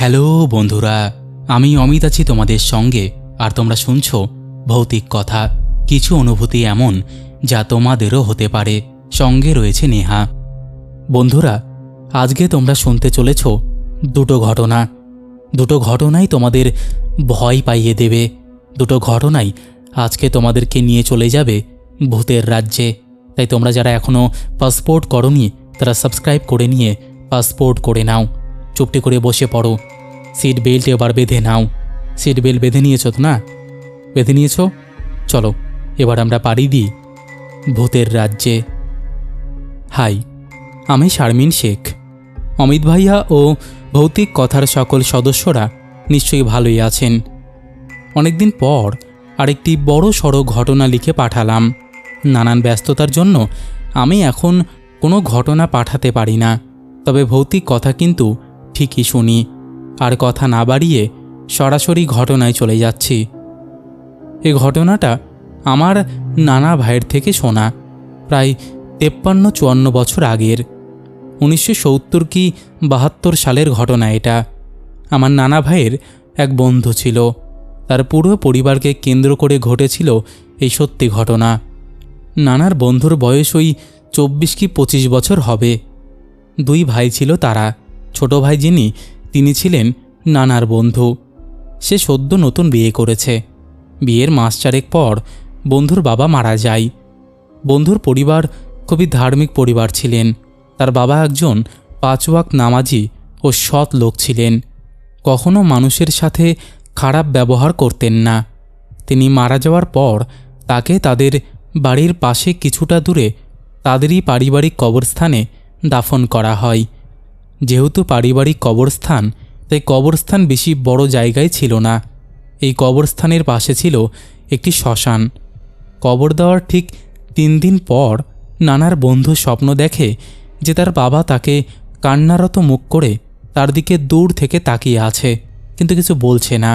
Hello বন্ধুরা, আমি অমিত আছি তোমাদের সঙ্গে, আর তোমরা শুনছো ভৌতিক কথা, কিছু অনুভূতি এমন, যা তোমাদেরও হতে পারে। সঙ্গে রয়েছে নেহা। বন্ধুরা, আজকে তোমরা শুনতে চলেছ দুটো ঘটনা। দুটো ঘটনাই তোমাদের ভয় পাইয়ে দেবে। দুটো ঘটনাই আজকে তোমাদেরকে নিয়ে চলে যাবে ভূতের রাজ্যে। তাই তোমরা যারা এখনও পাসপোর্ট করনি, তারা সাবস্ক্রাইব করে নিয়ে পাসপোর্ট করে নাও। চুপটি করে বসে পড়ো। সিট বেল্ট এবার বেঁধে নাও। সিট বেল্ট বেঁধে নিয়েছো তো না? বেঁধে নিয়েছো? চলো, এবার আমরা পাড়ি দিই ভূতের রাজ্যে। হাই, আমি শারমিন শেখ। অমিত ভাইয়া ও ভৌতিক কথার সকল সদস্যরা নিশ্চয়ই ভালোই আছেন। অনেকদিন পর আরেকটি বড় সড়ো ঘটনা লিখে পাঠালাম। নানান ব্যস্ততার জন্য আমি এখন কোনো ঘটনা পাঠাতে পারি না। তবে ভৌতিক কথা কিন্তু ঠিকই শুনি? আর কথা না বাড়িয়ে সরাসরি ঘটনায় চলে যাচ্ছি। এ ঘটনাটা আমার নানা ভাইয়ের থেকে শোনা, প্রায় তেপ্পান্ন চুয়ান্ন বছর আগের। উনিশশো সত্তর কি বাহাত্তর সালের ঘটনা এটা। আমার নানা ভাইয়ের এক বন্ধু ছিল। তার পুরো পরিবারকে কেন্দ্র করে ঘটেছিল এই সত্যি ঘটনা। নানার বন্ধুর বয়স ওই চব্বিশ কি পঁচিশ বছর হবে। দুই ভাই ছিল তারা। ছোট ভাই যিনি, তিনি ছিলেন নানার বন্ধু। সে সদ্য নতুন বিয়ে করেছে। বিয়ের মাস চারেক পর বন্ধুর বাবা মারা যায়। বন্ধুর পরিবার খুবই ধার্মিক পরিবার ছিলেন। তার বাবা একজন পাঁচওয়াক নামাজি ও সৎ লোক ছিলেন। কখনো মানুষের সাথে খারাপ ব্যবহার করতেন না। তিনি মারা যাওয়ার পর তাকে তাদের বাড়ির পাশে কিছুটা দূরে তাদেরই পারিবারিক কবরস্থানে দাফন করা হয়। যেহেতু পারিবারিক কবরস্থান, তাই কবরস্থান বেশি বড় জায়গায় ছিল না। এই কবরস্থানের পাশে ছিল একটি শ্মশান। কবর দেওয়ার ঠিক তিন দিন পর নানার বন্ধু স্বপ্ন দেখে যে তার বাবা তাকে কান্নারত মুখ করে তার দিকে দূর থেকে তাকিয়ে আছে, কিন্তু কিছু বলছে না।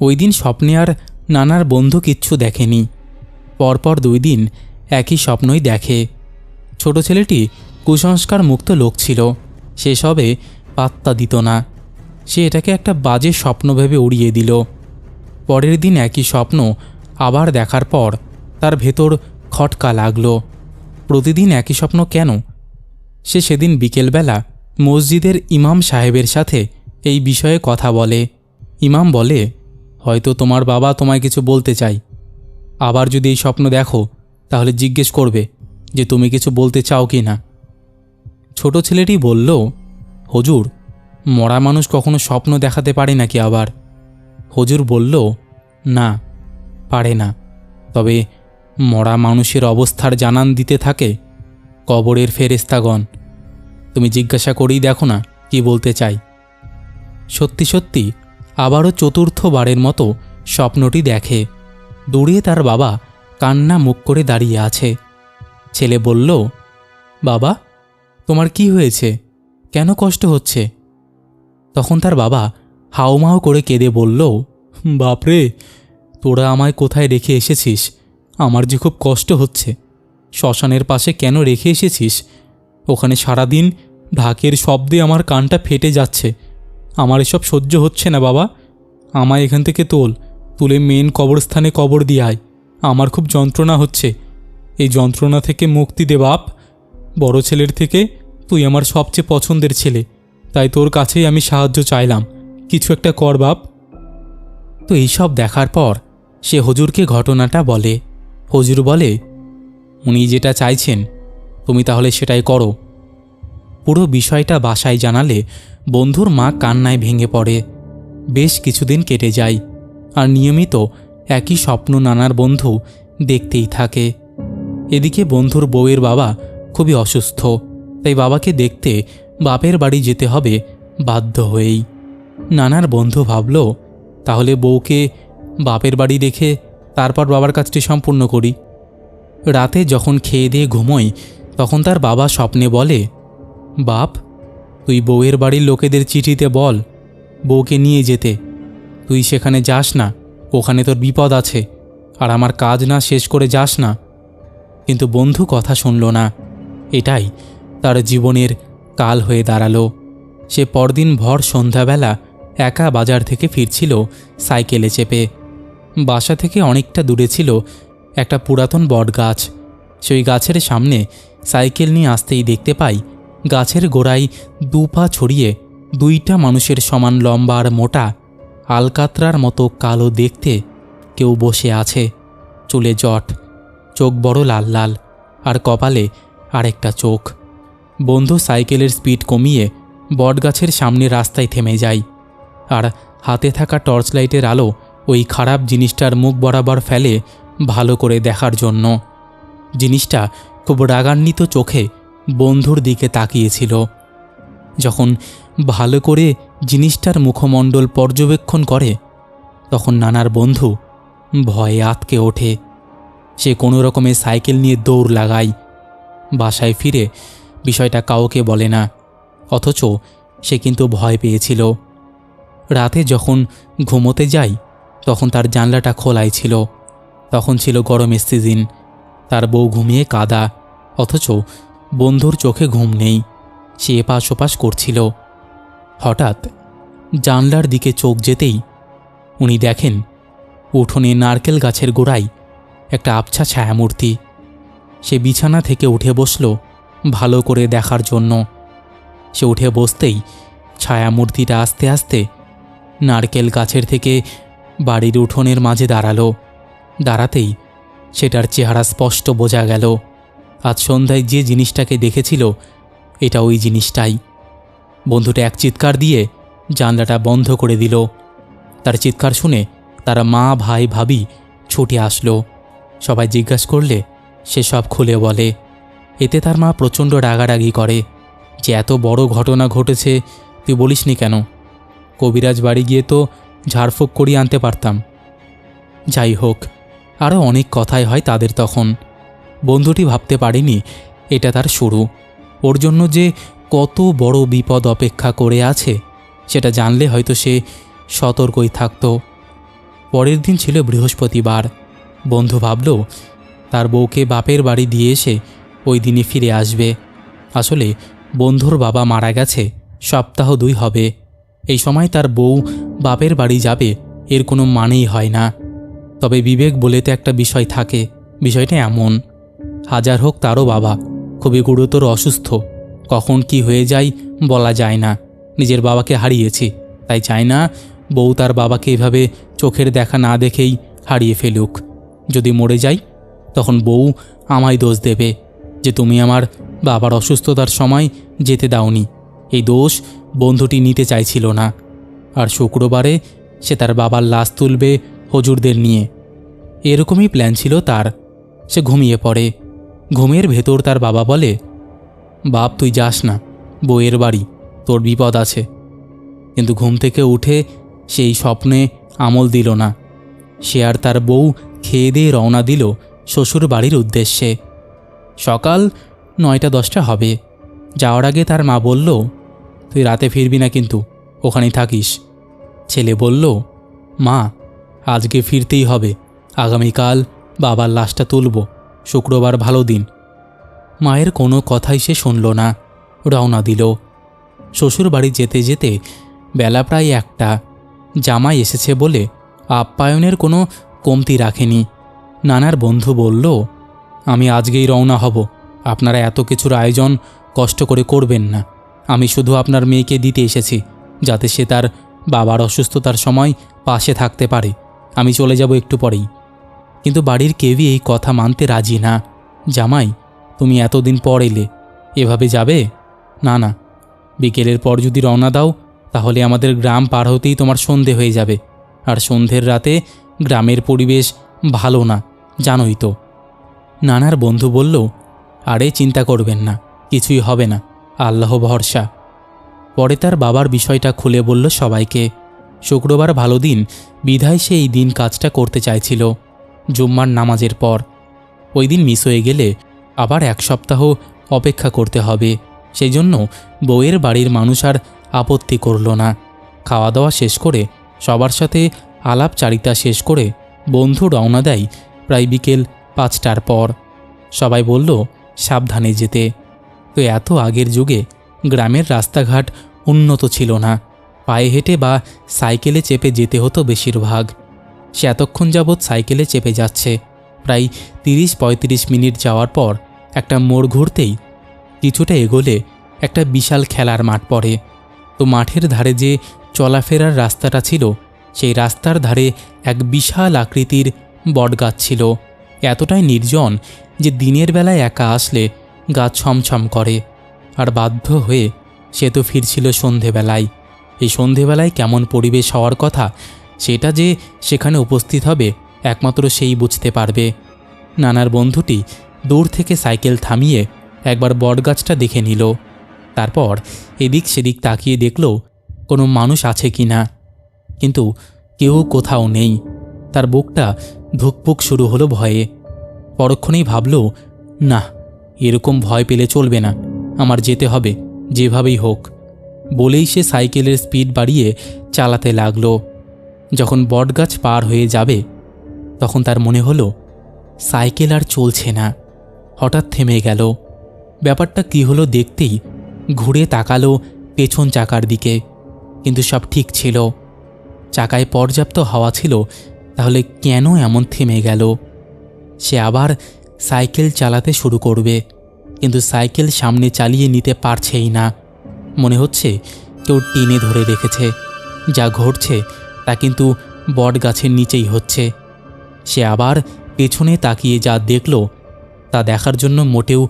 ওই দিন স্বপ্নে আর নানার বন্ধু কিচ্ছু দেখেনি। পরপর দুই দিন একই স্বপ্নই দেখে। ছোট ছেলেটি কুসংস্কার মুক্ত লোক ছিল। সেসবে পাত্তা দিত না। সে এটাকে একটা বাজে স্বপ্ন ভেবে উড়িয়ে দিল। পরের দিন একই স্বপ্ন আবার দেখার পর তার ভেতর খটকা লাগল। প্রতিদিন একই স্বপ্ন কেন? সে সেদিন বিকেলবেলা মসজিদের ইমাম সাহেবের সাথে এই বিষয়ে কথা বলে। ইমাম বলে, হয়তো তোমার বাবা তোমায় কিছু বলতে চাই আবার যদি এই স্বপ্ন দেখো, তাহলে জিজ্ঞেস করবে যে তুমি কিছু বলতে চাও কি না। ছোট ছেলেটি বলল, হজুর, মরা মানুষ কখনো স্বপ্ন দেখাতে পারে নাকি আবার? হজুর বলল, না, পারে না। তবে মরা মানুষের অবস্থার জানান দিতে থাকে কবরের ফেরেস্তাগণ তুমি জিজ্ঞাসা করেই দেখো না কি বলতে চাই। সত্যি সত্যি, আবারও চতুর্থবারের মতো স্বপ্নটি দেখে। দূরে তার বাবা কান্না মুখ করে দাঁড়িয়ে আছে। ছেলে বলল, বাবা তোমার কি হয়েছে? কেন কষ্ট হচ্ছে? তখন তার বাবা হাউমাউ করে কেঁদে বলল, বাপরে, তোরা আমায় কোথায় রেখে এসেছিস? আমার যে খুব কষ্ট হচ্ছে। শ্মশানের পাশে কেন রেখে এসেছিস? ওখানে সারাদিন ঢাকের শব্দে আমার কানটা ফেটে যাচ্ছে। আমার এসব সহ্য হচ্ছে না বাবা। আমায় এখান থেকে তোল, তুলে মেন কবরস্থানে কবর দিয়ে আয়। আমার খুব যন্ত্রণা হচ্ছে। এই যন্ত্রণা থেকে মুক্তি দে বাপ। বড় ছেলের থেকে তুই আমার সবচেয়ে পছন্দের ছেলে। তাই তোর কাছেই আমি সাহায্য চাইলাম। কিছু একটা কর, বাপ। তো এইসব দেখার পর সে হজুরকে ঘটনাটা বলে। হজুর বলে, উনি যেটা চাইছেন, তুমি তাহলে সেটাই করো। পুরো বিষয়টা বাসায় জানালে বন্ধুর মা কান্নায় ভেঙে পড়ে। বেশ কিছুদিন কেটে যায়, আর নিয়মিত একই স্বপ্ন নানার বন্ধু দেখতেই থাকে। এদিকে বন্ধুর বউয়ের বাবা খুবই অসুস্থ। তাই বাবাকে দেখতে বাপের বাড়ি যেতে হবে বাধ্য হয়েই। নানার বন্ধু ভাবল, তাহলে বউকে বাপের বাড়ি রেখে তারপর বাবার কাজটি সম্পূর্ণ করি। রাতে যখন খেয়ে দিয়ে ঘুমোই, তখন তার বাবা স্বপ্নে বলে, বাপ, তুই বউয়ের বাড়ির লোকেদের চিঠিতে বল, বউকে নিয়ে যেতে। তুই সেখানে যাস না, ওখানে তোর বিপদ আছে, আর আমার কাজ না শেষ করে যাস না। কিন্তু বন্ধু কথা শুনল না। এটাই তার জীবনের কাল হয়ে দাঁড়াল। সে পরদিন ভর সন্ধ্যাবেলা একা বাজার থেকে ফিরছিল সাইকেলে চেপে। বাসা থেকে অনেকটা দূরে ছিল একটা পুরাতন বট গাছ সেই গাছের সামনে সাইকেল নিয়ে আসতেই দেখতে পাই গাছের গোড়ায় দু পা ছড়িয়ে দুইটা মানুষের সমান লম্বা আর মোটা আলকাতরার মতো কালো দেখতে কেউ বসে আছে। চুলে জট, চোখ বড় লাল লাল, আর কপালে আরেকটা চোখ। বন্ধু সাইকেলের স্পিড কমিয়ে বটগাছের সামনে রাস্তায় থেমে যায়। আর হাতে থাকা টর্চ লাইটের আলো ওই খারাপ জিনিসটার মুখ বরাবর ফেলে ভালো করে দেখার জন্য। জিনিসটা খুব রাগান্বিত চোখে বন্ধুর দিকে তাকিয়েছিল। যখন ভালো করে জিনিসটার মুখমণ্ডল পর্যবেক্ষণ করে, তখন নানার বন্ধু ভয়ে আতকে ওঠে। সে কোনো রকমে সাইকেল নিয়ে দৌড় লাগায়। বাসায় ফিরে বিষয়টা কাউকে বলে না, অথচ সে কিন্তু ভয় পেয়েছিল। রাতে যখন ঘুমোতে যাই, তখন তার জানলাটা খোলাই ছিল। তখন ছিল গরমের সিজন। তার বউ ঘুমিয়ে কাদা, অথচ বন্ধুর চোখে ঘুম নেই। সে এপাশ ওপাশ করছিল। হঠাৎ জানলার দিকে চোখ যেতেই উনি দেখেন, উঠোনে নারকেল গাছের গোড়ায় একটা আবছা ছায়ামূর্তি। সে বিছানা থেকে উঠে বসল ভালো করে দেখার জন্য। সে উঠে বসতেই ছায়ামূর্তিটা আস্তে আস্তে নারকেল গাছের থেকে বাড়ির উঠোনের মাঝে দাঁড়াল। দাঁড়াতেই সেটার চেহারা স্পষ্ট বোঝা গেল। আজ সন্ধ্যায় যে জিনিসটাকে দেখেছিল, এটা ওই জিনিসটাই। বন্ধুটা এক চিৎকার দিয়ে জানলাটা বন্ধ করে দিল। তার চিৎকার শুনে তারা মা, ভাই, ভাবি ছুটে আসলো। সবাই জিজ্ঞাসা করলে সে সব খুলে বলে, এতে তার মা প্রচণ্ড রাগারাগি করে। যে এত বড় ঘটনা ঘটেছে, তুই বলিসনি কেন? কবিরাজ বাড়ি গিয়ে তো ঝাড়ফুঁক করিয়ে আনতে পারতাম। যাই হোক আরও অনেক কথাই হয় তাদের তখন। বন্ধুটি ভাবতে পারেনি এটা তার শুরু। ওর জন্য যে কত বড় বিপদ অপেক্ষা করে আছে, সেটা জানলে হয়তো সে সতর্কই থাকত। পরের দিন ছিল বৃহস্পতিবার। বন্ধু ভাবল তার বউকে বাপের বাড়ি দিয়ে এসে ওই দিনে ফিরে আসবে। আসলে বন্ধুর বাবা মারা গেছে, সপ্তাহ দুই হবে। এই সময় তার বউ বাপের বাড়ি যাবে, এর কোনো মানেই হয় না। তবে বিবেক বলে তো একটা বিষয় থাকে, বিষয়টা এমন। হাজার হোক তারও বাবা, খুবই গুরুতর অসুস্থ, কখন কি হয়ে যায় বলা যায় না। নিজের বাবাকে হারিয়েছি, তাই চাই না বউ তার বাবাকে এভাবে চোখের দেখা না দেখেই হারিয়ে ফেলুক। যদি মরে যাই তখন বউ আমায় দোষ দেবে যে তুমি আমার বাবার অসুস্থতার সময় যেতে দাওনি। এই দোষ বন্ধুটি নিতে চাইছিল না। আর শুক্রবারে সে তার বাবার লাশ তুলবে হজুরদের নিয়ে। এরকমই প্ল্যান ছিল তার। সে ঘুমিয়ে পড়ে। ঘুমের ভেতর তার বাবা বলে, বাপ, তুই যাস না। বউয়ের বাড়ি। তোর বিপদ আছে। কিন্তু ঘুম থেকে উঠে সেই স্বপ্নে আমল দিল না। সে আর তার বউ খেয়ে দিয়ে রওনা দিল শ্বশুর বাড়ির উদ্দেশ্যে। সকাল নয়টা দশটা হবে। যাওয়ার আগে তার মা বলল, তুই রাতে ফিরবি না কিন্তু, ওখানেই থাকিস। ছেলে বলল, মা, আজকে ফিরতেই হবে। আগামীকাল বাবার লাশটা তুলব। শুক্রবার ভালো দিন। মায়ের কোনো কথাই সে শুনল না, রওনা দিল। শ্বশুর বাড়ি যেতে যেতে বেলা প্রায় একটা। জামাই এসেছে বলে আপ্যায়নের কোনো কমতি রাখেনি। নানার বন্ধু বলল, আমি আজকেই রওনা হব। আপনারা এত কিছুর আয়োজন কষ্ট করে করবেন না। আমি শুধু আপনার মেয়েকে দিতে এসেছি, যাতে সে তার বাবার অসুস্থতার সময় পাশে থাকতে পারে। আমি চলে যাব একটু পরেই। কিন্তু বাড়ির কেউই এই কথা মানতে রাজি না। জামাই, তুমি এতদিন পর এলে, এভাবে যাবে? না না। বিকেলের পর যদি রওনা দাও, তাহলে আমাদের গ্রাম পার হতেই তোমার সন্ধে হয়ে যাবে। আর সন্ধ্যের রাতে গ্রামের পরিবেশ ভালো না। জানোই তো। নানার বন্ধু বলল, আরে চিন্তা করবেন না, কিছুই হবে না, আল্লাহ ভরসা। পরে তার বাবার বিষয়টা খুলে বলল সবাইকে, শুক্রবার ভালো দিন, বিধায় সে এই দিন কাজটা করতে চাইছিল, জুম্মার নামাজের পর। ওই দিন মিস হয়ে গেলে আবার এক সপ্তাহ অপেক্ষা করতে হবে সেই জন্য বউয়ের বাড়ির মানুষ আর আপত্তি করল না। খাওয়া দাওয়া শেষ করে সবার সাথে আলাপচারিতা শেষ করে বন্ধু রওনা দেয় প্রায় বিকেল পাঁচটার পর। সবাই বলল, সাবধানে যেতে। তো এত আগের যুগে গ্রামের রাস্তাঘাট উন্নত ছিল না। পায়ে হেঁটে বা সাইকেলে চেপে যেতে হতো বেশিরভাগ। সে এতক্ষণ যাবৎ সাইকেলে চেপে যাচ্ছে। প্রায় তিরিশ পঁয়ত্রিশ মিনিট যাওয়ার পর একটা মোড় ঘুরতেই কিছুটা এগোলে একটা বিশাল খেলার মাঠ পড়ে। তো মাঠের ধারে যে চলাফেরার রাস্তাটা ছিল, সেই রাস্তার ধারে এক বিশাল আকৃতির বটগাছ ছিল। এতটাই নির্জন যে দিনের বেলায় একা আসলে গাছ ছমছম করে। আর বাধ্য হয়ে সে তো ফিরছিল সন্ধেবেলায়। এই সন্ধেবেলায় কেমন পরিবেশ হওয়ার কথা, সেটা যে সেখানে উপস্থিত হবে, একমাত্র সেই বুঝতে পারবে। নানার বন্ধুটি দূর থেকে সাইকেল থামিয়ে একবার বটগাছটা দেখে নিল। তারপর এদিক সেদিক তাকিয়ে দেখল, কোনো মানুষ আছে কি না কিন্তু কেউ কোথাও নেই। তার বুকটা ধুকপুক শুরু হলো ভয়ে। পরক্ষণেই ভাবল, না, এরকম ভয় পেলে চলবে না। আমার যেতে হবে, যেভাবেই হোক। বলেই সে সাইকেলের স্পিড বাড়িয়ে চালাতে লাগল। যখন বটগাছ পার হয়ে যাবে, তখন তার মনে হলো, সাইকেল আর চলছে না। হঠাৎ থেমে গেল। ব্যাপারটা কী হলো দেখতেই ঘুরে তাকালো পেছন চাকার দিকে। কিন্তু সব ঠিক ছিল। চাকায় পর্যাপ্ত হাওয়া ছিল তাহলে কেন এমন থেমে গেল? সে আবার সাইকেল চালাতে শুরু করবে, কিন্তু সাইকেল সামনে চালিয়ে নিতে পারছেই না। মনে হচ্ছে কেউ টেনে ধরে রেখেছে, যা ঘটছে তা কিন্তু বট গাছের নিচেই হচ্ছে। সে আবার পেছনে তাকিয়ে যা দেখল তা দেখার জন্য মোটেও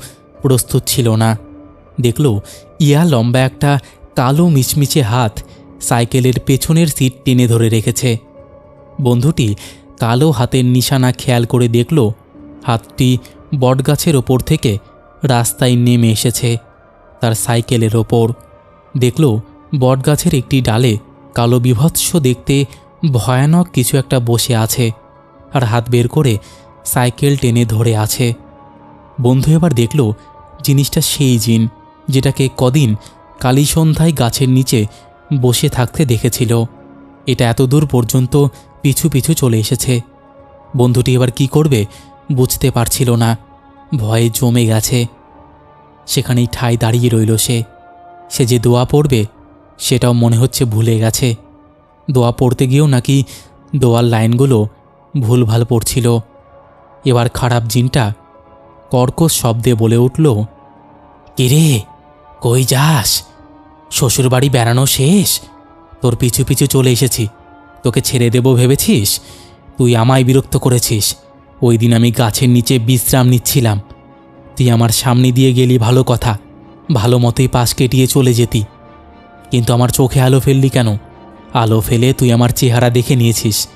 প্রস্তুত ছিল না। দেখল ইয়া লম্বা একটা কালো মিচমিচে হাত সাইকেলের পেছনের সিট টেনে ধরে রেখেছে। বন্ধুটি কালো হাতের নিশানা খেয়াল করে দেখল, হাতটি বটগাছের ওপর থেকে রাস্তায় নেমে এসেছে। তার সাইকেলের ওপর দেখল, বটগাছের একটি ডালে কালো বিভৎস দেখতে ভয়ানক কিছু একটা বসে আছে আর হাত বের করে সাইকেল টেনে ধরে আছে। বন্ধু এবার দেখল, জিনিসটা সেই জিন যেটাকে কদিন কালী সন্ধ্যায় গাছের নিচে বসে থাকতে দেখেছিল। এটা এত দূর পর্যন্ত পিছু পিছু চলে এসেছে। বন্ধুটি এবার কি করবে বুঝতে পারছিল না। ভয়ে জমে গেছে। সেখানেই ঠাই দাঁড়িয়ে রইল সে। সে যে দোয়া পড়বে, সেটাও মনে হচ্ছে ভুলে গেছে। দোয়া পড়তে গিয়েও নাকি দোয়ার লাইনগুলো ভুলভাল পড়ছিল। এবার খারাপ জিনটা কর্কশ শব্দে বলে উঠল, কিরে, কই যাস? শ্বশুরবাড়ি বেড়ানো শেষ? তোর পিছু পিছু চলে এসেছি। তোকে ছেড়ে দেব ভেবেছিস? তুই আমায় বিরক্ত করেছিস। ওই দিন আমি গাছের নিচে বিশ্রাম নিচ্ছিলাম। তুই আমার সামনে দিয়ে গেলি ভালো কথা। ভালো মতোই পাশ কেটিয়ে চলে যেতি। কিন্তু আমার চোখে আলো ফেললি কেন? আলো ফেলে তুই আমার চেহারা দেখে নিয়েছিস।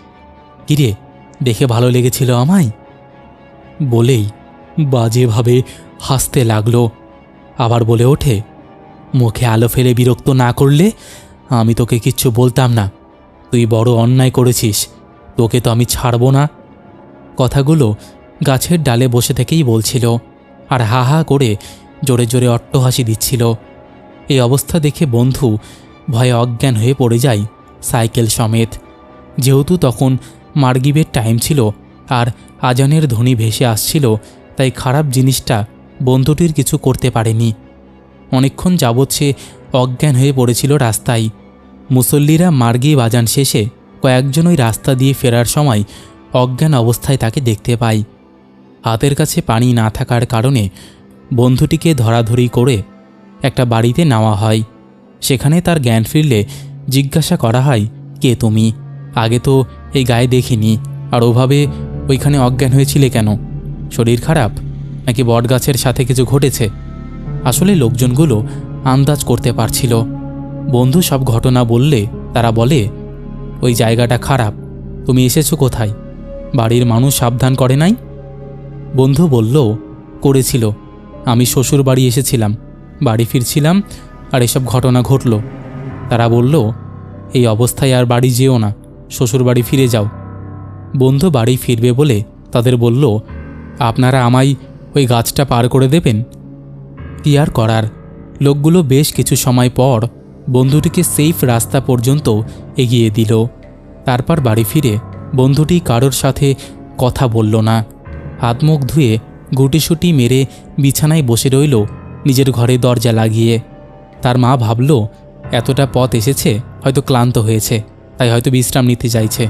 কিরে, দেখে ভালো লেগেছিল আমায়? বলেই বাজেভাবে হাসতে লাগল। আবার বলে ওঠে, মুখে আলো ফেলে বিরক্ত না করলে আমি তোকে কিচ্ছু বলতাম না। তুই বড় অন্যায় করেছিস, তোকে তো আমি ছাড়বো না। কথাগুলো গাছের ডালে বসে থেকেই বলছিল, আর হা হা করে জোরে জোরে অট্টহাসি দিচ্ছিল। এই অবস্থা দেখে বন্ধু ভয়ে অজ্ঞান হয়ে পড়ে যায় সাইকেল সমেত। যেহেতু তখন মার্গিবের টাইম ছিল, আর আজানের ধ্বনি ভেসে আসছিল, তাই খারাপ জিনিসটা বন্ধুটির কিছু করতে পারেনি। অনেকক্ষণ যাবৎ সে অজ্ঞান হয়ে পড়েছিল রাস্তায়। মুসল্লিরা মার্গি বাজান শেষে কয়েকজন ওই রাস্তা দিয়ে ফেরার সময় অজ্ঞান অবস্থায় তাকে দেখতে পাই। হাতের কাছে পানি না থাকার কারণে বন্ধুটিকে ধরাধরি করে একটা বাড়িতে নেওয়া হয়। সেখানে তার জ্ঞান ফিরলে জিজ্ঞাসা করা হয়, কে তুমি? আগে তো এই গায়ে দেখিনি, আর ওভাবে ওইখানে অজ্ঞান হয়েছিলে কেন? শরীর খারাপ? নাকি বটগাছের সাথে কিছু ঘটেছে? আসলে লোকজনগুলো আন্দাজ করতে পারছিল। বন্ধু সব ঘটনা বললে তারা বলে, ওই জায়গাটা খারাপ, তুমি এসেছ কোথায়? বাড়ির মানুষ সাবধান করে নাই? বন্ধু বলল, করেছিল। আমি শ্বশুর বাড়ি এসেছিলাম, বাড়ি ফিরছিলাম আর এসব ঘটনা ঘটল। তারা বলল, এই অবস্থায় আর বাড়ি যেও না, শ্বশুর বাড়ি ফিরে যাও। বন্ধু বাড়ি ফিরবে বলে তাদের বলল, আপনারা আমায় ওই গাছটা পার করে দেবেন? কি আর করার, লোকগুলো বেশ কিছু সময় পর বন্ধুটিকে সেফ রাস্তা পর্যন্ত এগিয়ে দিল। তারপর বাড়ি ফিরে বন্ধুটি কারোর সাথে কথা বলল না। হাত মুখ ধুয়ে গুটিসুটি মেরে বিছানায় বসে রইল নিজের ঘরে দরজা লাগিয়ে। তার মা ভাবল, এতটা পথ এসেছে, হয়তো ক্লান্ত হয়েছে, তাই হয়তো বিশ্রাম নিতে চাইছে।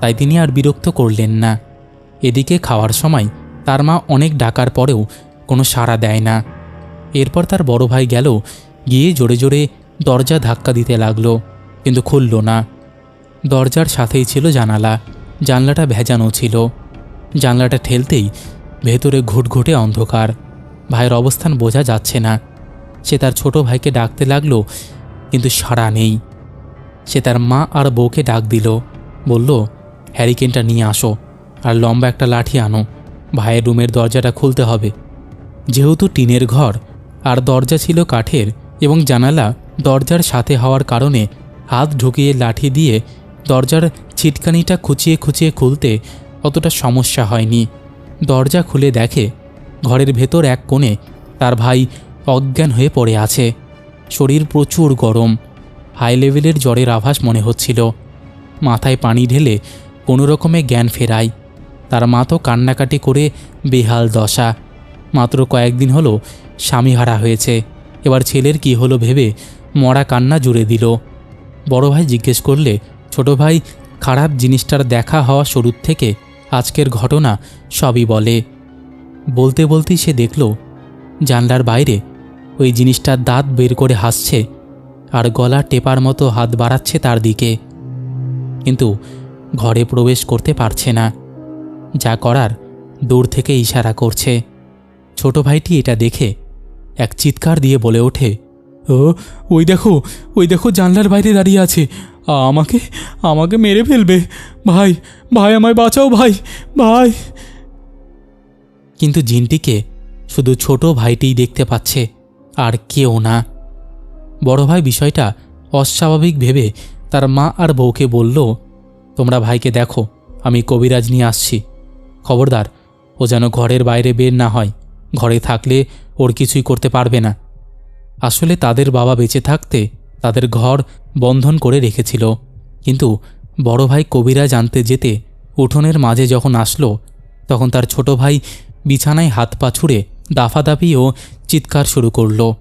তাই তিনি আর বিরক্ত করলেন না। এদিকে খাওয়ার সময় তার মা অনেক ডাকার পরেও কোনো সাড়া দেয় না। এরপর তার বড় ভাই গেল, গিয়ে জোরে জোরে দরজা ধাক্কা দিতে লাগল, কিন্তু খুলল না। দরজার সাথেই ছিল জানালা, জানলাটা ভেজানো ছিল। জানলাটা ঠেলতেই ভেতরে ঘুটঘুটে অন্ধকার। ভাইয়ের অবস্থান বোঝা যাচ্ছে না। সে তার ছোট ভাইকে ডাকতে লাগল, কিন্তু সাড়া নেই। সে তার মা আর বউকে ডাক দিল, বলল, হ্যারিকেনটা নিয়ে আসো আর লম্বা একটা লাঠি আনো, ভাইয়ের রুমের দরজাটা খুলতে হবে। যেহেতু টিনের ঘর আর দরজা ছিল কাঠের এবং জানালা দরজার সাথে হওয়ার কারণে হাত ঢুকিয়ে লাঠি দিয়ে দরজার ছিটকানিটা খুঁচিয়ে খুঁচিয়ে খুলতে অতটা সমস্যা হয়নি। দরজা খুলে দেখে ঘরের ভেতর এক কোণে তার ভাই অজ্ঞান হয়ে পড়ে আছে। শরীর প্রচুর গরম। হাই লেভেলের জ্বরের আভাস মনে হচ্ছিল। মাথায় পানি ঢেলে কোনো রকমে জ্ঞান ফেরায় তার মা তো কান্নাকাটি করে বেহাল দশা। মাত্র কয়েকদিন হলো স্বামী হারা হয়েছে। এবার ছেলের কি হলো ভেবে মরা কান্না জুড়ে দিল। বড় ভাই জিজ্ঞেস করলে, ছোট ভাই, খারাপ জিনিসটার দেখা হওয়া শুরুর থেকে আজকের ঘটনা সবই বলে। বলতে বলতেই সে দেখল, জানলার বাইরে ওই জিনিসটার দাঁত বের করে হাসছে আর গলা টেপার মতো হাত বাড়াচ্ছে তার দিকে। কিন্তু ঘরে প্রবেশ করতে পারছে না। যা করার দূর থেকে ইশারা করছে। ছোট ভাইটি এটা দেখে এক চিৎকার দিয়ে বলে ওঠে ওই দেখো ওই দেখো জানলার বাইরে দাঁড়িয়ে আছে। আমাকে আমাকে মেরে ফেলবে। ভাই ভাই আমায় বাঁচাও ভাই ভাই। কিন্তু জিনটিকে শুধু ছোট ভাইটিই দেখতে পাচ্ছে, আর কেউ না। বড় ভাই বিষয়টা অস্বাভাবিক ভেবে তার মা আর বউকে বলল, তোমরা ভাইকে দেখো, আমি কবিরাজ নিয়ে আসছি। খবরদার, ও যেন ঘরের বাইরে বের না হয়, ঘরে থাকলে ওর কিছুই করতে পারবে না। আসলে তাদের বাবা বেঁচে থাকতে তাদের ঘর বন্ধন করে রেখেছিল। কিন্তু বড় ভাই কবিরা জানতে যেতে উঠোনের মাঝে যখন আসলো, তখন তার ছোট ভাই বিছানায় হাত পা ছুঁড়ে দাফাদাফি ও চিৎকার শুরু করল।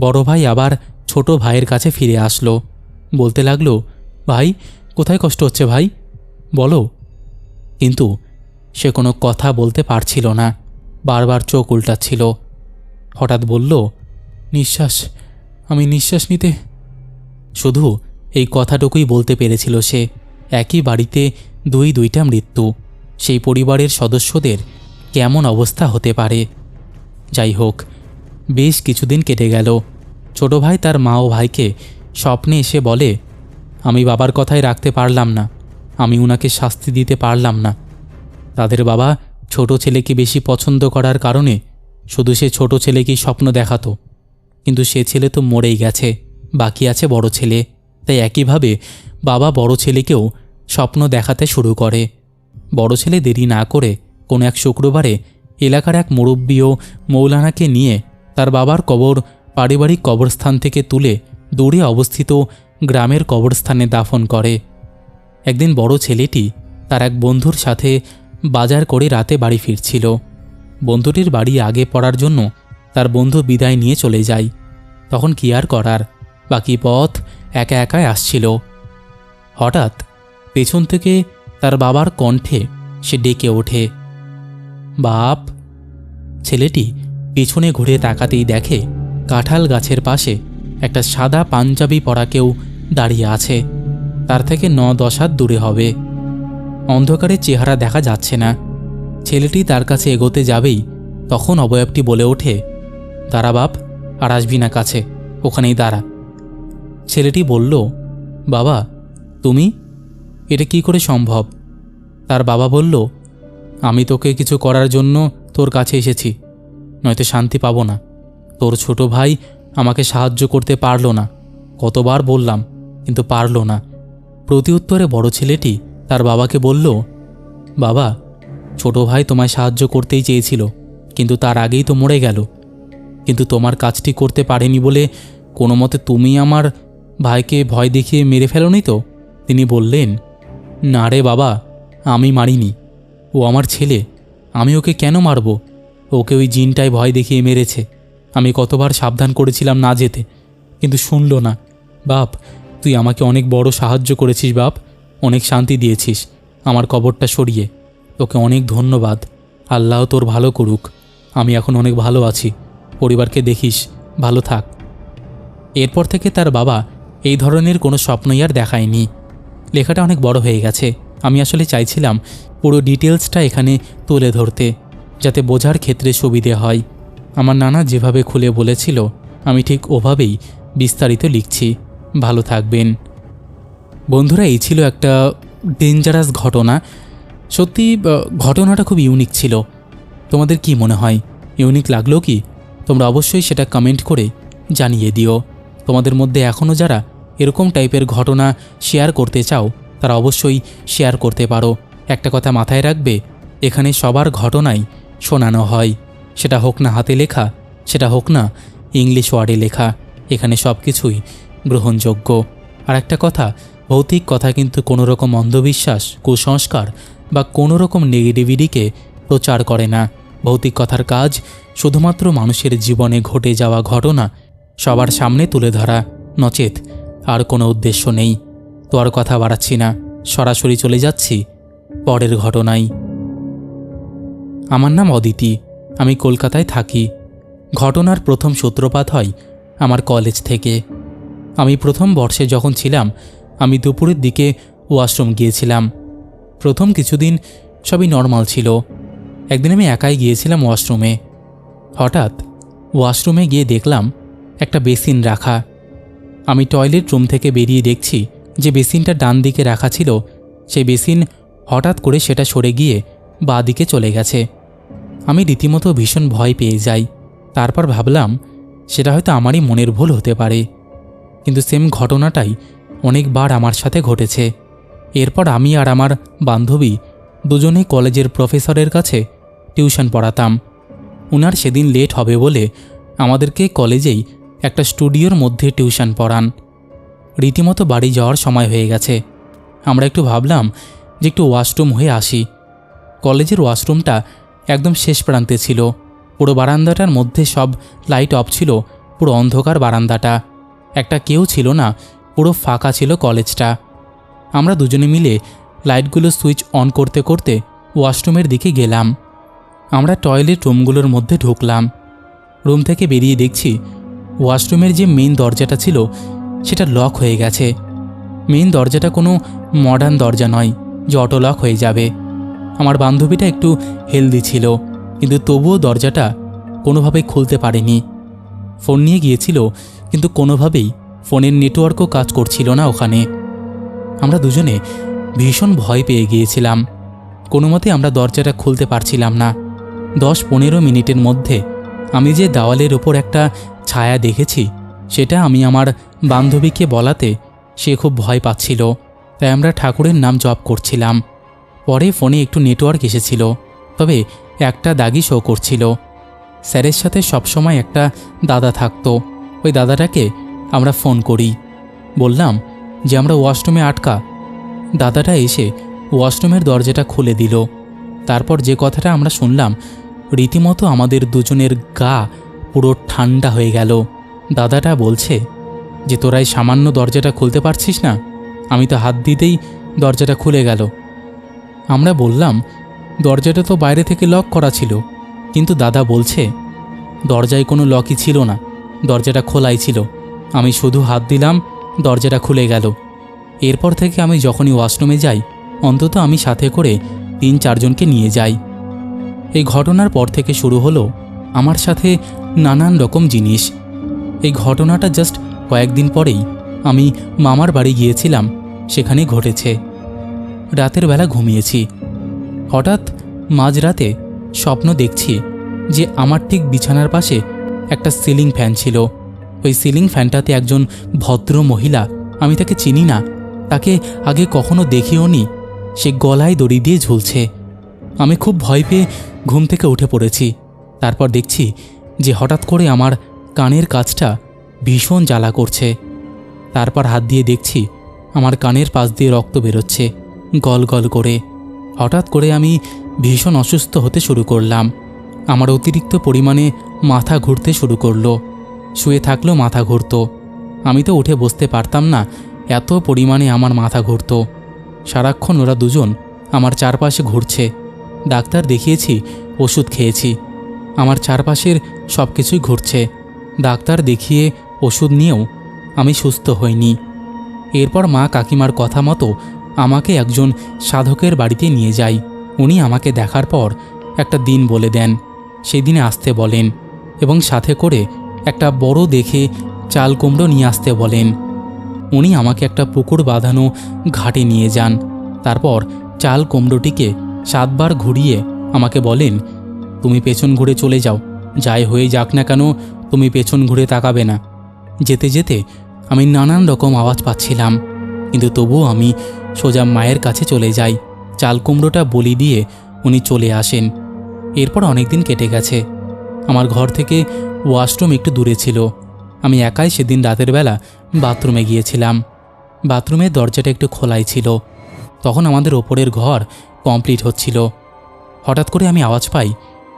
বড় ভাই আবার ছোট ভাইয়ের কাছে ফিরে আসলো। বলতে লাগল, ভাই, কোথায় কষ্ট হচ্ছে ভাই? বলো। কিন্তু সে কোনো কথা বলতে পারছিল না। বারবার চোখ উল্টাচ্ছিল। হঠাৎ বলল নিঃশ্বাস, আমি নিঃশ্বাস নিতে। শুধু এই কথাটুকুই বলতে পেরেছিল সে। একই বাড়িতে দুই দুইটা মৃত্যু। সেই পরিবারের সদস্যদের কেমন অবস্থা হতে পারে? যাই হোক, বেশ কিছুদিন কেটে গেল। ছোট ভাই তার মা ও ভাইকে স্বপ্নে এসে বলে, আমি বাবার কথাই রাখতে পারলাম না। আমি উনাকে শাস্তি দিতে পারলাম না। তাদের বাবা ছোট ছেলেকে বেশি পছন্দ করার কারণে শুধু সে ছোট ছেলেকেই স্বপ্ন দেখাতো। কিন্তু সে ছেলে তো মরেই গেছে, বাকি আছে বড় ছেলে। তাই একইভাবে বাবা বড় ছেলেকেও স্বপ্ন দেখাতে শুরু করে। বড় ছেলে দেরি না করে কোনো এক শুক্রবারে এলাকার এক মুরব্বী ও মৌলানাকে নিয়ে তার বাবার কবর পারিবারিক কবরস্থান থেকে তুলে দূরে অবস্থিত গ্রামের কবরস্থানে দাফন করে। একদিন বড় ছেলেটি তার এক বন্ধুর সাথে বাজার করে রাতে বাড়ি ফিরছিল। বন্ধুটির বাড়ি আগে পড়ার জন্য তার বন্ধু বিদায় নিয়ে চলে যায়। তখন কি আর করার? বাকি পথ একা একাই আসছিল। হঠাৎ পেছন থেকে তার বাবার কণ্ঠে সে ডেকে ওঠে। বাপ, ছেলেটি পেছনে ঘুরে তাকাতেই দেখে কাঁঠাল গাছের পাশে একটা সাদা পাঞ্জাবি পরা কেউ দাঁড়িয়ে আছে। তার থেকে ন দশ হাত দূরে হবে। অন্ধকারে চেহারা দেখা যাচ্ছে না। ছেলেটি তার কাছে এগোতে যাবেই তখন অবয়বটি বলে ওঠে দাঁড়া বাপ, আর আসবি না কাছে, ওখানেই দাঁড়া। ছেলেটি বলল, বাবা, তুমি? এটা কি করে সম্ভব? তার বাবা বলল, আমি তোকে কিছু করার জন্য তোর কাছে এসেছি, নয়তো শান্তি পাবো না। তোর ছোট ভাই আমাকে সাহায্য করতে পারল না। কতবার বললাম, কিন্তু পারল না। প্রতিউত্তরে বড় ছেলেটি তার বাবাকে বলল, বাবা, ছোট ভাই তোমায় সাহায্য করতেই চেয়েছিল, কিন্তু তার আগেই তো মরে গেল। কিন্তু তোমার কাজটি করতে পারেনি বলে কোনো মতে তুমি আমার ভাইকে ভয় দেখিয়ে মেরে ফেলোনি তো? তিনি বললেন, না রে বাবা, আমি মারিনি। ও আমার ছেলে, আমি ওকে কেন মারব? ওকে ওই জিনটাই ভয় দেখিয়ে মেরেছে। আমি কতবার সাবধান করেছিলাম না যেতে, কিন্তু শুনল না। বাপ, তুই আমাকে অনেক বড় সাহায্য করেছিস বাপ। অনেক শান্তি দিয়েছিস। আমার কবরটা সরিয়ে। তোকে অনেক ধন্যবাদ। আল্লাহ তোর ভালো করুক। আমি এখন অনেক ভালো আছি। পরিবারকে দেখিস, ভালো থাক। এরপর থেকে তার বাবা এই ধরনের কোনো স্বপ্নই আর দেখায়নি। লেখাটা অনেক বড় হয়ে গেছে। আমি আসলে চাইছিলাম পুরো ডিটেলসটা এখানে তুলে ধরতে, যাতে বোঝার ক্ষেত্রে সুবিধে হয়। আমার নানা যেভাবে খুলে বলেছিল, আমি ঠিক ওভাবেই বিস্তারিত লিখছি। ভালো থাকবেন। বন্ধুরা, এই ছিল একটা ডেঞ্জারাস ঘটনা। সত্যি ঘটনাটা খুব ইউনিক ছিল। তোমাদের কি মনে হয়? ইউনিক লাগল কি? তোমরা অবশ্যই সেটা কমেন্ট করে জানিয়ে দিও। তোমাদের মধ্যে এখনও যারা এরকম টাইপের ঘটনা শেয়ার করতে চাও, তারা অবশ্যই শেয়ার করতে পারো। একটা কথা মাথায় রাখবে, এখানে সবার ঘটনাই শোনানো হয়। সেটা হোক না হাতে লেখা, সেটা হোক না ইংলিশ ওয়ার্ডে লেখা, এখানে সব কিছুই গ্রহণযোগ্য। আর একটা কথা, ভৌতিক কথা কিন্তু কোনো রকম অন্ধবিশ্বাস, কুসংস্কার বা কোনো রকম নেগেটিভিটিকে প্রচার করে না। ভৌতিক কথার কাজ শুধুমাত্র মানুষের জীবনে ঘটে যাওয়া ঘটনা সবার সামনে তুলে ধরা। নচেত, আর কোনো উদ্দেশ্য নেই। তো আর কথা বাড়াচ্ছি না, সরাসরি চলে যাচ্ছি পরের ঘটনায়। আমার নাম অদিতি, আমি কলকাতায় থাকি। ঘটনার প্রথম সূত্রপাত হয় আমার কলেজ থেকে। আমি প্রথম বর্ষে যখন ছিলাম, আমি দুপুরের দিকে ওয়াশরুম গিয়েছিলাম। প্রথম কিছুদিন সবই নর্মাল ছিল। একদিন আমি একাই গিয়েছিলাম ওয়াশরুমে। হঠাৎ ওয়াশরুমে গিয়ে দেখলাম একটা বেসিন রাখা। আমি টয়লেট রুম থেকে বেরিয়ে দেখছি যে বেসিনটা ডান দিকে রাখা ছিল। সেই বেসিন হঠাৎ করে সেটা সরে গিয়ে বাঁ দিকে চলে গেছে। আমি রীতিমতো ভীষণ ভয় পেয়ে যাই। তারপর ভাবলাম সেটা হয়তো আমারই মনের ভুল হতে পারে। কিন্তু সেম ঘটনাটাই অনেকবার আমার সাথে ঘটেছে। এরপর আমি আর আমার বান্ধবী দুজনেই কলেজের প্রফেসরের কাছে টিউশন পড়াতাম। উনার সেদিন লেট হবে বলে আমাদেরকে কলেজেই একটা স্টুডিওর মধ্যে টিউশন পড়ান। রীতিমতো বাড়ি যাওয়ার সময় হয়ে গেছে। আমরা একটু ভাবলাম যে একটু ওয়াশরুম হয়ে আসি। কলেজের ওয়াশরুমটা একদম শেষ প্রান্তে ছিল। পুরো বারান্দাটার মধ্যে সব লাইট অফ ছিল, পুরো অন্ধকার বারান্দাটা। একটা কেউ ছিল না, পুরো ফাঁকা ছিল কলেজটা। আমরা দুজনে মিলে লাইটগুলো সুইচ অন করতে করতে ওয়াশরুমের দিকে গেলাম। আমরা টয়লেট রুমগুলোর মধ্যে ঢুকলাম। রুম থেকে বেরিয়ে দেখছি ওয়াশরুমের যে মেইন দরজাটা ছিল, সেটা লক হয়ে গেছে। মেইন দরজাটা কোনো মডার্ন দরজা নয়, যে অটো লক হয়ে যাবে। আমার বান্ধবীটা একটু হেলদি ছিল, কিন্তু তবুও দরজাটা কোনোভাবেই খুলতে পারেনি। ফোন নিয়ে গিয়েছিল, কিন্তু কোনোভাবেই ফোনের নেটওয়ার্কও কাজ করছিল না ওখানে। আমরা দুজনে ভীষণ ভয় পেয়ে গিয়েছিলাম। কোনো মতে আমরা দরজাটা খুলতে পারছিলাম না। দশ পনেরো মিনিটের মধ্যে আমি যে দেওয়ালের ওপর একটা ছায়া দেখেছি, সেটা আমি আমার বান্ধবীকে বলাতে সে খুব ভয় পাচ্ছিল। তাই আমরা ঠাকুরের নাম জপ করছিলাম। পরে ফোনে একটু নেটওয়ার্ক এসেছিল, তবে একটা দাগি শো করছিল। স্যারের সাথে সবসময় একটা দাদা থাকতো। ওই দাদাটাকে আমরা ফোন করি। বললাম যে, আমরা ওয়াশরুমে আটকা। দাদাটা এসে ওয়াশরুমের দরজাটা খুলে দিল। তারপর যে কথাটা আমরা শুনলাম রীতিমতো আমাদের দুজনের গা পুরো ঠান্ডা হয়ে গেল। দাদাটা বলছে যে, তোরা এই সামান্য দরজাটা খুলতে পারছিস না? আমি তো হাত দিতেই দরজাটা খুলে গেল। আমরা বললাম, দরজাটা তো বাইরে থেকে লক করা ছিল। কিন্তু দাদা বলছে, দরজায় কোনো লকই ছিল না, দরজাটা খোলাই ছিল। আমি শুধু হাত দিলাম, দরজাটা খুলে গেল। এরপর থেকে আমি যখনই ওয়াশরুমে যাই, অন্তত আমি সাথে করে তিন চারজনকে নিয়ে যাই। এই ঘটনার পর থেকে শুরু হলো আমার সাথে নানান রকম জিনিস। এই ঘটনাটা জাস্ট কয়েকদিন পরেই আমি মামার বাড়ি গিয়েছিলাম সেখানে ঘটেছে। রাতের বেলা ঘুমিয়েছি। হঠাৎ মাঝরাতে স্বপ্ন দেখছি যে আমার ঠিক বিছানার পাশে একটা সিলিং ফ্যান ছিল। ওই সিলিং ফ্যানটাতে একজন ভদ্র মহিলা, আমি তাকে চিনি না, তাকে আগে কখনো দেখিও নি সে গলায় দড়ি দিয়ে ঝুলছে। আমি খুব ভয় পেয়ে ঘুম থেকে উঠে পড়েছি। তারপর দেখছি যে হঠাৎ করে আমার কানের কাজটা ভীষণ জ্বালা করছে। তারপর হাত দিয়ে দেখছি আমার কানের পাশ দিয়ে রক্ত বেরোচ্ছে গল গল করে। হঠাৎ করে আমি ভীষণ অসুস্থ হতে শুরু করলাম। আমার অতিরিক্ত পরিমাণে মাথা ঘুরতে শুরু করল। শুয়ে থাকলেও মাথা ঘুরতো। আমি তো উঠে বসতে পারতাম না, এত পরিমাণে আমার মাথা ঘুরতো। সারাক্ষণ ওরা দুজন আমার চারপাশে ঘুরছে। ডাক্তার দেখিয়েছি, ওষুধ খেয়েছি। আমার চারপাশের সব কিছুই ঘুরছে। ডাক্তার দেখিয়ে ওষুধ নিয়েও আমি সুস্থ হইনি। এরপর মা কাকিমার কথা মতো আমাকে একজন সাধকের বাড়িতে নিয়ে যাই। উনি আমাকে দেখার পর একটা দিন বলে দেন। সেই দিনে আসতে বলেন এবং সাথে করে একটা বড় দেখে চাল কুমড়ো নিয়ে আসতে বলেন। উনি আমাকে একটা পুকুর বাঁধানো ঘাটে নিয়ে যান। তারপর চাল কুমড়োটিকে সাতবার ঘুরিয়ে আমাকে বলেন, তুমি পেছন ঘুরে চলে যাও। যাই হয়ে যাক না কেন, তুমি পেছন ঘুরে তাকাবে না। যেতে যেতে আমি নানান রকম আওয়াজ পাচ্ছিলাম, কিন্তু তবুও আমি সোজা মায়ের কাছে চলে যাই। চাল কুমড়োটা বলি দিয়ে উনি চলে আসেন। এরপর অনেক দিন কেটে গেছে। আমার ঘর থেকে ওয়াশরুম একটু দূরে ছিল। আমি একাই সেদিন রাতের বেলা বাথরুমে গিয়েছিলাম। বাথরুমের দরজাটা একটু খোলাই ছিল। তখন আমাদের ওপরের ঘর কমপ্লিট হচ্ছিল। হঠাৎ করে আমি আওয়াজ পাই,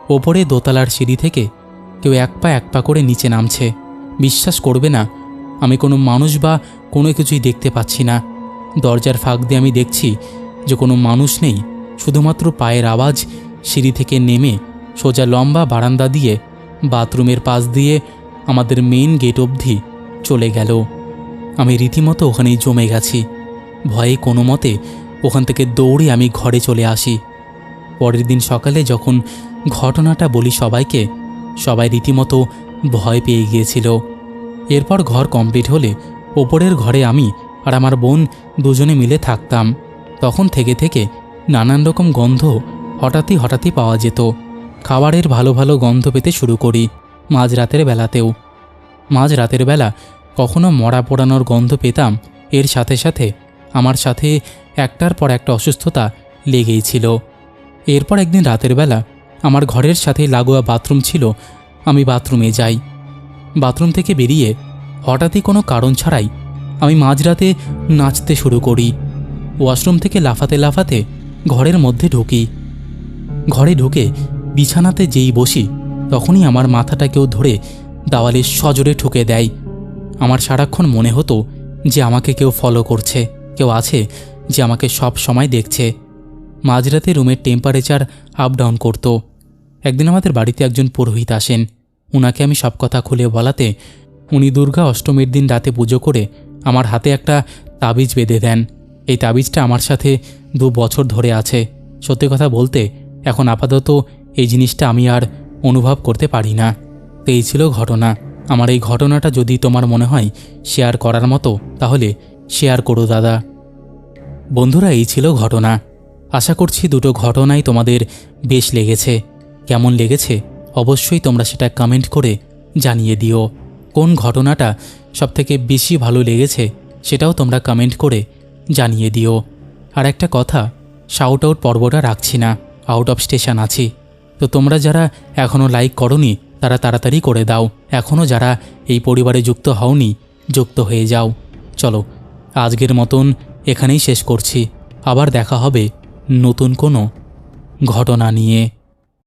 ওপরে দোতলার সিঁড়ি থেকে কেউ এক পা এক পা করে নিচে নামছে। বিশ্বাস করবে না, আমি কোনো মানুষ বা কোনো কিছুই দেখতে পাচ্ছি না। দরজার ফাঁক দিয়ে আমি দেখছি যে কোনো মানুষ নেই, শুধুমাত্র পায়ের আওয়াজ সিঁড়ি থেকে নেমে সোজা লম্বা বারান্দা দিয়ে বাথরুমের পাশ দিয়ে আমাদের মেন গেট অবধি চলে গেল। আমি রীতিমতো ওখানেই জমে গেছি। ভয়ে কোনো মতে ওখান থেকে দৌড়ে আমি ঘরে চলে আসি। পরের দিন সকালে যখন ঘটনাটা বলি সবাইকে, সবাই রীতিমতো ভয় পেয়ে গিয়েছিল। এরপর ঘর কমপ্লিট হলে ওপরের ঘরে আমি আর আমার বোন দুজনে মিলে থাকতাম। তখন থেকে থেকে নানান রকম গন্ধ হঠাৎই হঠাৎই পাওয়া যেত। খাবারের ভালো ভালো গন্ধ পেতে শুরু করি মাঝরাতের বেলাতেও। মাঝ রাতের বেলা কখনো মরা পোড়ানোর গন্ধ পেতাম, এর সাথে সাথে আমার সাথে একটার পর একটা অসুস্থতা লেগেই ছিল। এরপর একদিন রাতের বেলা আমার ঘরের সাথে লাগোয়া বাথরুম ছিল, আমি বাথরুমে যাই। বাথরুম থেকে বেরিয়ে হঠাৎই কোনো কারণ ছাড়াই আমি মাঝরাতে নাচতে শুরু করি। ওয়াশরুম থেকে লাফাতে লাফাতে ঘরের মধ্যে ঢুকি। ঘরে ঢুকে বিছানাতে যেই বসি, তখনই আমার মাথাটা কেউ ধরে দাওয়ালে সজোরে ঠুকে দেয়। আমার সারাক্ষণ মনে হতো যে আমাকে কেউ ফলো করছে। কেউ আছে যে আমাকে সব সময় দেখছে। মাঝরাতে রুমের টেম্পারেচার আপ ডাউন করতো। একদিন আমাদের বাড়িতে একজন পুরোহিত আসেন। উনাকে আমি সব কথা খুলে বলাতে উনি দুর্গা অষ্টমীর দিন রাতে পুজো করে আমার হাতে একটা তাবিজ বেঁধে দেন। এই তাবিজটা আমার সাথে দু বছর ধরে আছে। সত্যি কথা বলতে, এখন আপাতত এই জিনিসটা আমি আর অনুভব করতে পারি না। তো এই ছিল ঘটনা। আমার এই ঘটনাটা যদি তোমার মনে হয় শেয়ার করার মতো, তাহলে শেয়ার করো, দাদা। বন্ধুরা, এই ছিল ঘটনা। আশা করছি দুটো ঘটনাই তোমাদের বেশ লেগেছে। কেমন লেগেছে? অবশ্যই তোমরা সেটা কমেন্ট করে জানিয়ে দিও। কোন ঘটনাটা সবথেকে বেশি ভালো লেগেছে, সেটাও তোমরা কমেন্ট করে জানিয়ে দিও। আর একটা কথা শাউট আউট পর্বটা রাখছি না আউট অফ স্টেশন আছি। তো তোমরা যারা এখনও লাইক করনি, তারা তাড়াতাড়ি করে দাও। এখনও যারা এই পরিবারে যুক্ত হওনি, যুক্ত হয়ে যাও। চলো আজকের মতন এখানেই শেষ করছি। আবার দেখা হবে নতুন কোনো ঘটনা নিয়ে।